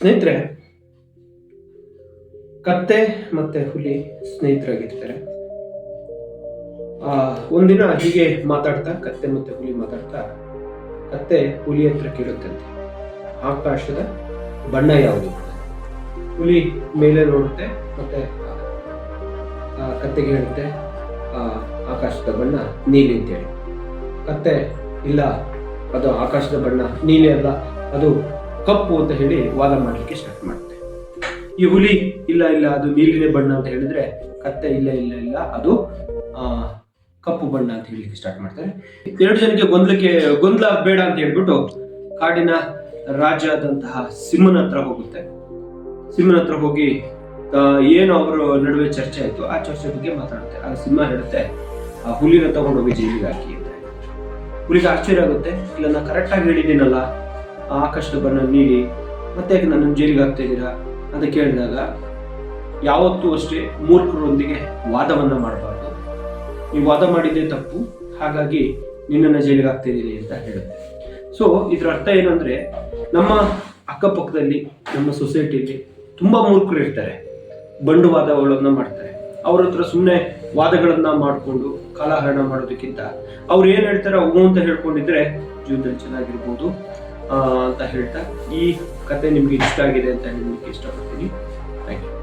ಸ್ನೇಹಿತರೆ ಕತ್ತೆ ಮತ್ತೆ ಹುಲಿ ಸ್ನೇಹಿತರಾಗಿರ್ತಾರೆ. ಆ, ಒಂದಿನ ಹೀಗೆ ಮಾತಾಡ್ತಾ ಕತ್ತೆ ಮತ್ತೆ ಹುಲಿ ಮಾತಾಡ್ತಾ ಕತ್ತೆ ಹುಲಿ ಹತ್ರ ಕೇಳುತ್ತಂತೆ. ಆಕಾಶದ ಬಣ್ಣ ಯಾವುದು? ಹುಲಿ ಮೇಲೆ ನೋಡುತ್ತೆ ಮತ್ತೆ ಆ, ಕತ್ತೆಗೆ ಹೇಳುತ್ತೆ ಆ, ಆಕಾಶದ ಬಣ್ಣ ನೀಲಿ ಅಂತೇಳಿ. ಕತ್ತೆ ಇಲ್ಲ ಅದು ಆಕಾಶದ ಬಣ್ಣ ನೀಲಿ ಅಲ್ಲ ಅದು ಕಪ್ಪು ಅಂತ ಹೇಳಿ ವಾದ ಮಾಡಲಿಕ್ಕೆ ಸ್ಟಾರ್ಟ್ ಮಾಡುತ್ತೆ ಈ ಹುಲಿ ಇಲ್ಲ ಇಲ್ಲ ಅದು ನೀಲಿನೇ ಬಣ್ಣ ಅಂತ ಹೇಳಿದ್ರೆ ಕತ್ತೆ ಇಲ್ಲ ಇಲ್ಲ ಇಲ್ಲ ಅದು ಆ, ಕಪ್ಪು ಬಣ್ಣ ಅಂತ ಹೇಳಲಿಕ್ಕೆ ಸ್ಟಾರ್ಟ್ ಮಾಡ್ತಾರೆ ಎರಡು ಜನಕ್ಕೆ ಗೊಂದಲಕ್ಕೆ ಗೊಂದಲ ಬೇಡ ಅಂತ ಹೇಳ್ಬಿಟ್ಟು ಕಾಡಿನ ರಾಜ ಆದಂತಹ ಸಿಂಹನ ಹತ್ರ ಹೋಗುತ್ತೆ. ಸಿಂಹನ ಹತ್ರ ಹೋಗಿ ಏನು ಅವರ ನಡುವೆ ಚರ್ಚೆ ಆಯ್ತು ಆ ಚರ್ಚೆ ಬಗ್ಗೆ ಮಾತಾಡುತ್ತೆ. ಆಗ ಸಿಂಹ ಹೇಳುತ್ತೆ ಆ ಹುಲಿನ ತಗೊಂಡೋಗಿ ಜೈಲಿಗೆ ಹಾಕಿ ಅಂತ ಹುಲಿಗೆ ಆಶ್ಚರ್ಯ ಆಗುತ್ತೆ ಇಲ್ಲ ನಾ ಕರೆಕ್ಟಾಗಿ ಹೇಳಿದ್ದೀನಲ್ಲ ಆಕಾಶದ ಬಣ್ಣ ನೀಲಿ, ಮತ್ತೆ ಯಾಕೆ ನನ್ನ ಜೈಲಿಗೆ ಹಾಕ್ತಾ ಇದ್ದೀರಾ ಅಂತ ಕೇಳಿದಾಗ, ಯಾವತ್ತೂ ಅಷ್ಟೇ ಮೂರ್ಖರೊಂದಿಗೆ ವಾದವನ್ನ ಮಾಡಬಾರ್ದು. ನೀವು ವಾದ ಮಾಡಿದ್ದೇ ತಪ್ಪು, ಹಾಗಾಗಿ ನಿನ್ನನ್ನು ಜೈಲಿಗೆ ಹಾಕ್ತಾ ಇದ್ದೀನಿ ಅಂತ ಹೇಳುತ್ತೆ. ಸೊ ಇದರ ಅರ್ಥ ಏನಂದ್ರೆ, ನಮ್ಮ ಅಕ್ಕಪಕ್ಕದಲ್ಲಿ, ನಮ್ಮ ಸೊಸೈಟಿಯಲ್ಲಿ ತುಂಬಾ ಮೂರ್ಖರು ಇರ್ತಾರೆ. ಬಂಡು ವಾದಗಳನ್ನ ಮಾಡ್ತಾರೆ. ಅವ್ರ ಹತ್ರ ಸುಮ್ಮನೆ ವಾದಗಳನ್ನ ಮಾಡಿಕೊಂಡು ಕಾಲಹರಣ ಮಾಡೋದಕ್ಕಿಂತ ಅವ್ರು ಏನು ಹೇಳ್ತಾರೆ ಅವು ಅಂತ ಹೇಳ್ಕೊಂಡಿದ್ರೆ ಜೀವನದಲ್ಲಿ ಚೆನ್ನಾಗಿರ್ಬೋದು. ಅಂತ ಹೇಳ್ತಾ ಈ ಕತೆ ನಿಮಗೆ ಇಷ್ಟ ಆಗಿದೆ ಅಂತ ಹೇಳಲಿಕ್ಕೆ ಇಷ್ಟಪಡ್ತೀನಿ. Thank you